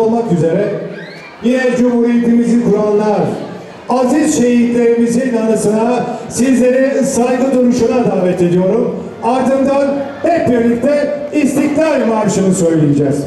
olmak üzere yine Cumhuriyetimizi kuranlar, aziz şehitlerimizin anısına sizleri saygı duruşuna davet ediyorum. Ardından hep birlikte İstiklal Marşı'nı söyleyeceğiz.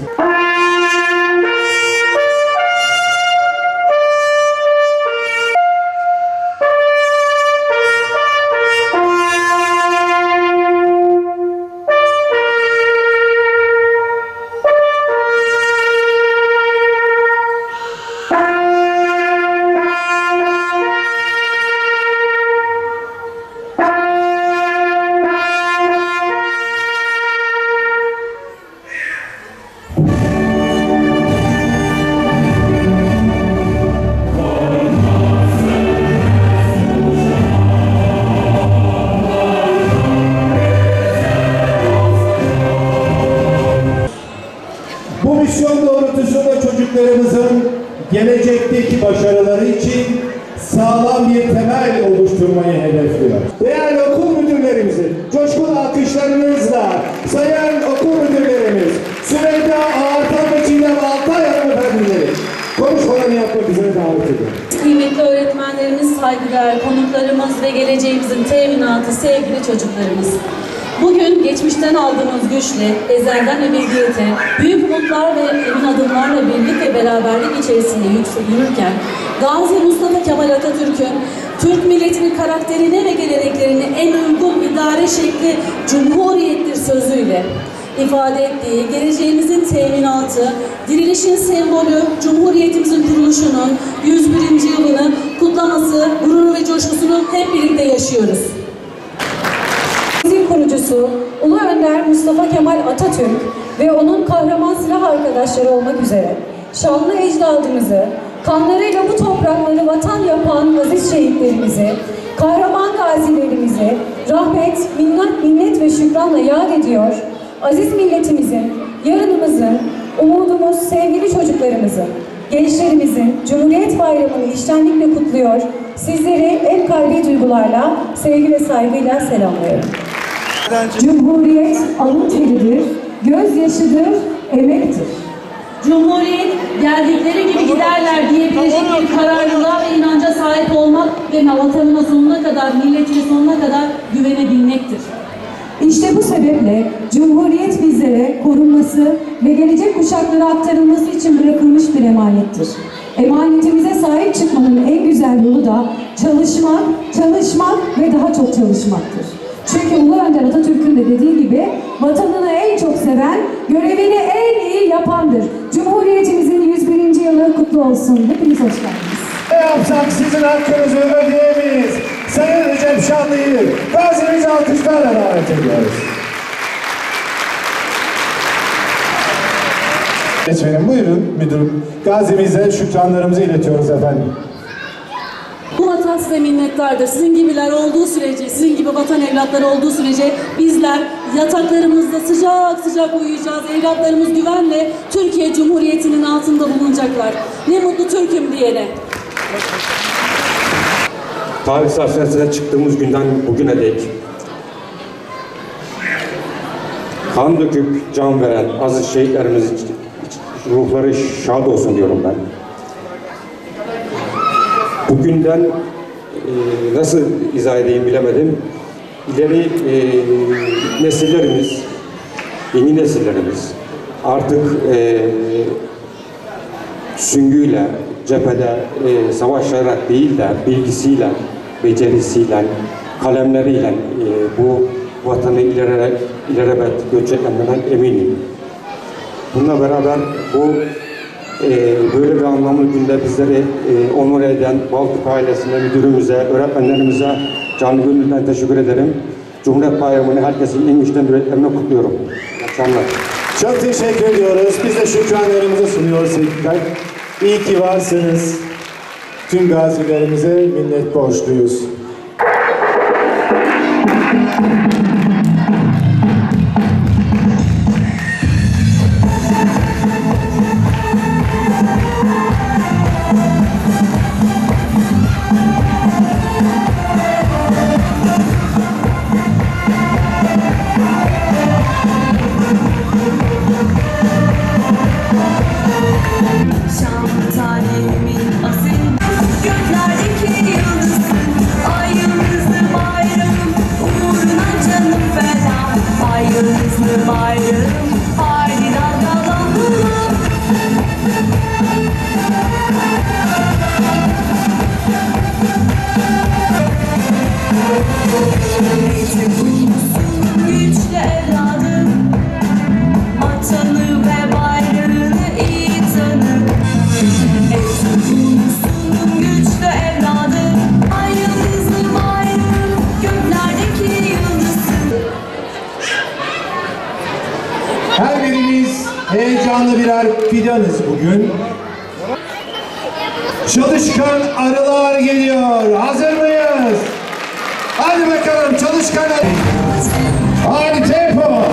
Kıymetli öğretmenlerimiz, saygıdeğer konuklarımız ve geleceğimizin teminatı sevgili çocuklarımız. Bugün geçmişten aldığımız güçle, ezelden ebediyete, büyük umutlar ve emin adımlarla birlik ve beraberlik içerisinde yürürken, Gazi Mustafa Kemal Atatürk'ün Türk milletinin karakterine ve geleneklerine en uygun idare şekli Cumhuriyettir sözüyle ifade ettiği geleceğimizin teminatı, dirilişin sembolü, Cumhuriyetimizin kuruluşunun 101. yılını kutlaması, gururu ve coşkusunu hep birlikte yaşıyoruz. Bizim kurucusu Ulu Önder Mustafa Kemal Atatürk ve onun kahraman silah arkadaşları olmak üzere şanlı ecdadımızı, kanlarıyla bu toprakları vatan yapan aziz şehitlerimizi, kahraman gazilerimizi rahmet, minnet, minnet ve şükranla yad ediyor. Aziz milletimizin, yarınımızın, umudumuz sevgili çocuklarımızın, gençlerimizin Cumhuriyet Bayramı'nı içtenlikle kutluyor. Sizleri en kalbi duygularla, sevgi ve saygıyla selamlıyorum. Cumhuriyet alın teridir, gözyaşıdır, emektir. Cumhuriyet geldikleri gibi giderler diyebilecek bir kararlılığa ve inanca sahip olmak ve vatanına sonuna kadar, milletine sonuna kadar güvenebilmektir. İşte bu sebeple Cumhuriyet bizlere korunması ve gelecek kuşaklara aktarılması için bırakılmış bir emanettir. Emanetimize sahip çıkmanın en güzel yolu da çalışmak, çalışmak ve daha çok çalışmaktır. Çünkü Ulu Önder Atatürk'ün de dediği gibi vatanını en çok seven, görevini en iyi yapandır. Cumhuriyetimizin 101. yılı kutlu olsun. Hepiniz hoş geldiniz. Ne yapsak sizin hakkınızı ödeyemeyiz. Sayın Recep Şanlı'yı gazimizi alkışlarla davet ediyoruz. Geçelim buyurun müdürüm. Gazimize şükranlarımızı iletiyoruz efendim. Bu vatan size minnettardır. Sizin gibiler olduğu sürece, sizin gibi vatan evlatları olduğu sürece bizler yataklarımızda sıcak sıcak uyuyacağız. Evlatlarımız güvenle Türkiye Cumhuriyeti'nin altında bulunacaklar. Ne mutlu Türk'üm diyene. Tarih sahnesine çıktığımız günden bugüne dek kan döküp can veren aziz şehitlerimiz ruhları şad olsun diyorum ben. Bugünden e, nasıl izah edeyim bilemedim. İleri e, nesillerimiz, yeni nesillerimiz artık e, süngüyle, cephede e, savaşarak değil de bilgisiyle, becerisiyle, kalemleriyle e, bu vatanı ileri, ilelebet götüreceklerine eminim. Bununla beraber bu e, böyle bir anlamlı günde bizleri e, onur eden Baltık ailesine, müdürümüze, öğretmenlerimize canı gönülden teşekkür ederim. Cumhuriyet Bayramı'nı herkesin en içten yüreklerine kutluyorum. İyi akşamlar. Çok teşekkür ediyoruz. Biz de şükranlarımızı sunuyoruz. İyi ki varsınız. Tüm gazilerimize minnet borçluyuz. Çalışkan arılar geliyor. Hazır mıyız? Hadi bakalım çalışkan arı. Hadi tempo.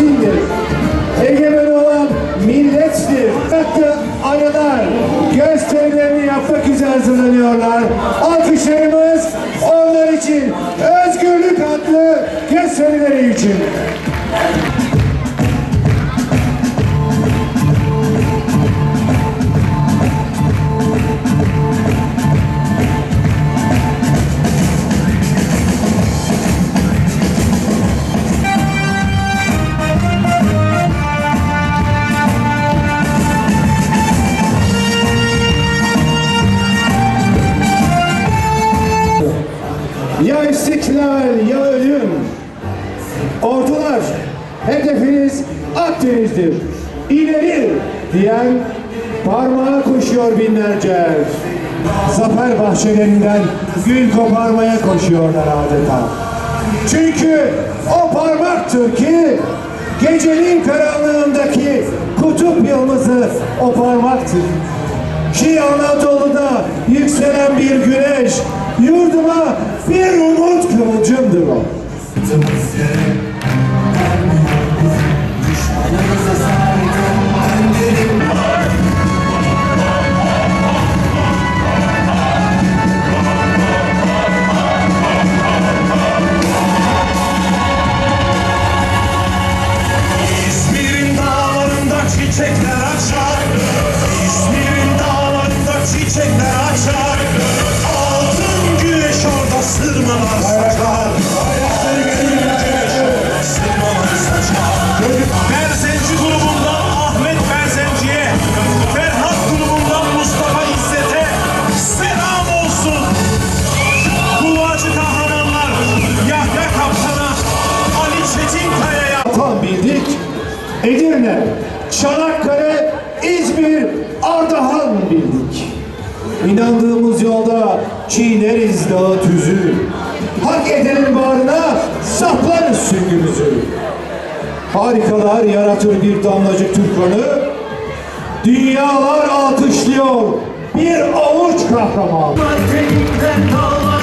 Milletindir. Egemen olan millettir. Hatta arılar gösterilerini yapmak üzere hazırlanıyorlar. Alkışlarımız onlar için, özgürlük adlı gösterileri için. Ya istiklal ya ölüm. Ordular, hedefiniz Akdeniz'dir. İleri diyen parmağa koşuyor binlerce. Zafer bahçelerinden gül koparmaya koşuyorlar adeta. Çünkü o parmaktır ki gecenin karanlığındaki kutup yıldızı o parmaktır. Ki Anadolu'da yükselen bir güneş, yurduma первую нотку Джендера. Edirne, Çanakkale, İzmir, Ardahan bildik. İnandığımız yolda çiğneriz dağı tüzü. Hak edenin bağrına saplarız süngümüzü. Harikalar yaratır bir damlacık Türkan'ı. Dünyalar alkışlıyor bir avuç kahraman. Dağlar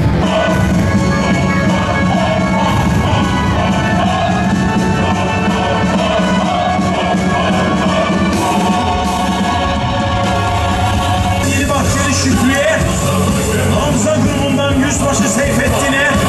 Yüzbaşı Seyfettin'e,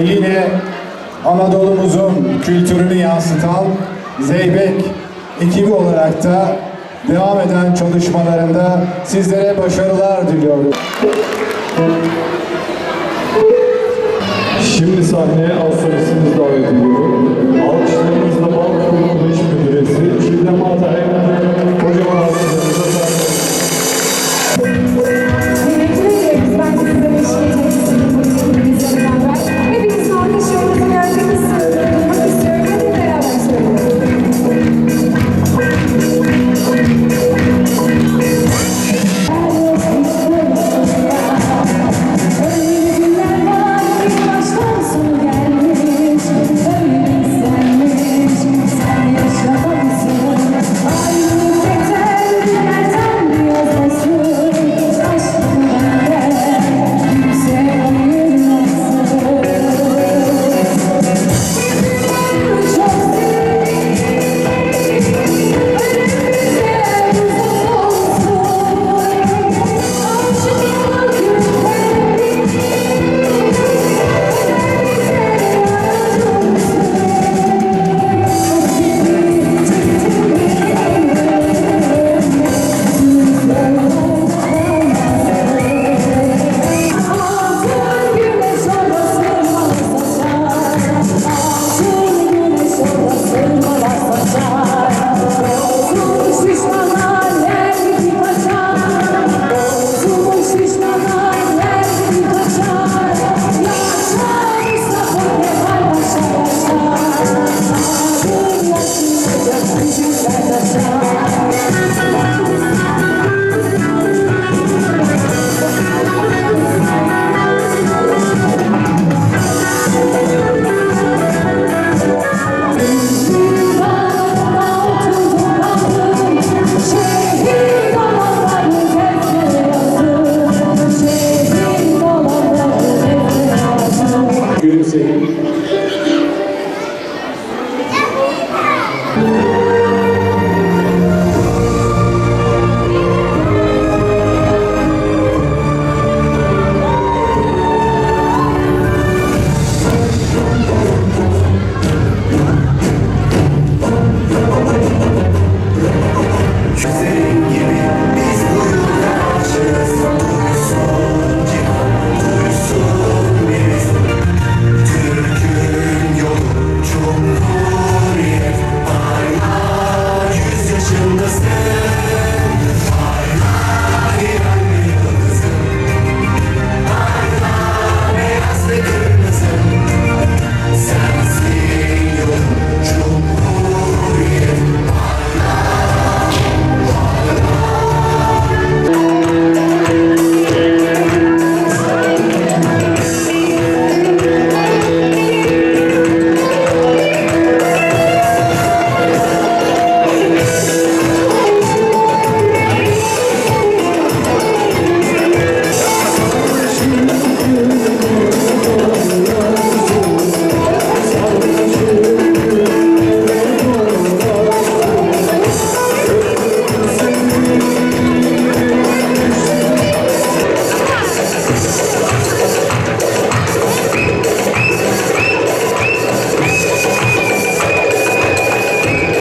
yine Anadolu'muzun kültürünü yansıtan Zeybek ekibi olarak da devam eden çalışmalarında sizlere başarılar diliyorum. Şimdi sahneye az solistimizi davet ediyorum. Alkışlarınızla